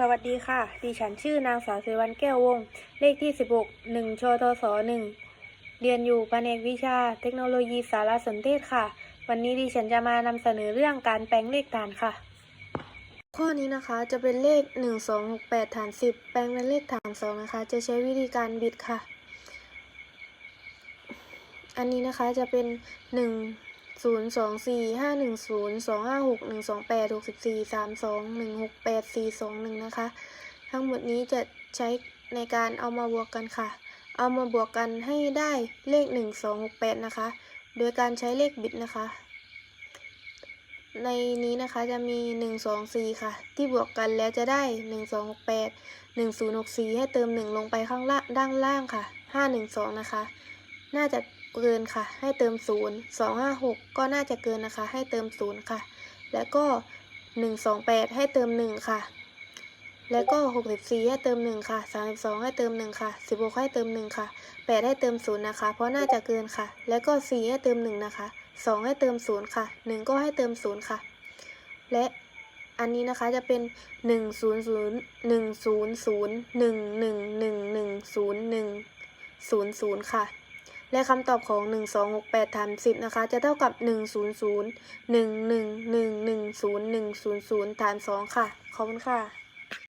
สวัสดีค่ะ ดิฉันชื่อนางสาวเสวันแก้ววงศ์เลขที่ 16 1ชทศ1เรียนอยู่แผนกวิชา เทคโนโลยีสารสนเทศค่ะ วันนี้ดิฉันจะมานำเสนอเรื่องการแปลงเลขฐานค่ะ ข้อนี้นะคะจะเป็นเลข 1 2 6 8ฐาน 10 แปลงเป็นเลขฐาน 2 นะคะ จะใช้วิธีการบิดค่ะ อันนี้นะคะจะเป็น 1 0 2 4 5 1 0 2 5 6 1 2 8 6 4 3 2 1 6 8 4 2 1นะคะ ทั้งหมดนี้จะใช้ในการเอามาบวกกันค่ะ เอามาบวกกันให้ได้เลข1 2 6 8นะคะ โดยการใช้เลขบิดนะคะ ในนี้นะคะจะมี1 2 4ค่ะ ที่บวกกันแล้วจะได้1 2 6 8 1 0 6 4ให้เติม1ลงไปข้างล่างด้านล่างค่ะ5 1 2นะคะ น่าจะเกินค่ะ ให้เติม 0 2 5 6 ก็น่าจะเกินนะคะ ให้เติม 0 ค่ะ แล้วก็ 1 2 8 ให้เติม 1 ค่ะ แล้วก็ 64 ให้เติม 1 ค่ะ 32 ให้เติม 1 ค่ะ 16 ให้เติม 1 ค่ะ 8 ให้เติม 0 นะคะ เพราะน่าจะเกินค่ะ แล้วก็ 4 ให้เติม 1 นะคะ 2 ให้เติม 0 ค่ะ 1 ก็ให้เติม 0 ค่ะ และอันนี้นะคะจะเป็น 1 0 0 1 0 0 1 1 1 1 0 1 0 0 ค่ะ และคำตอบของ 1 2 6 8ฐาน10 นะคะ จะเท่ากับ 1 0 0 1 1 1 1 0 1 0 0ฐาน2ค่ะ ขอบคุณค่ะ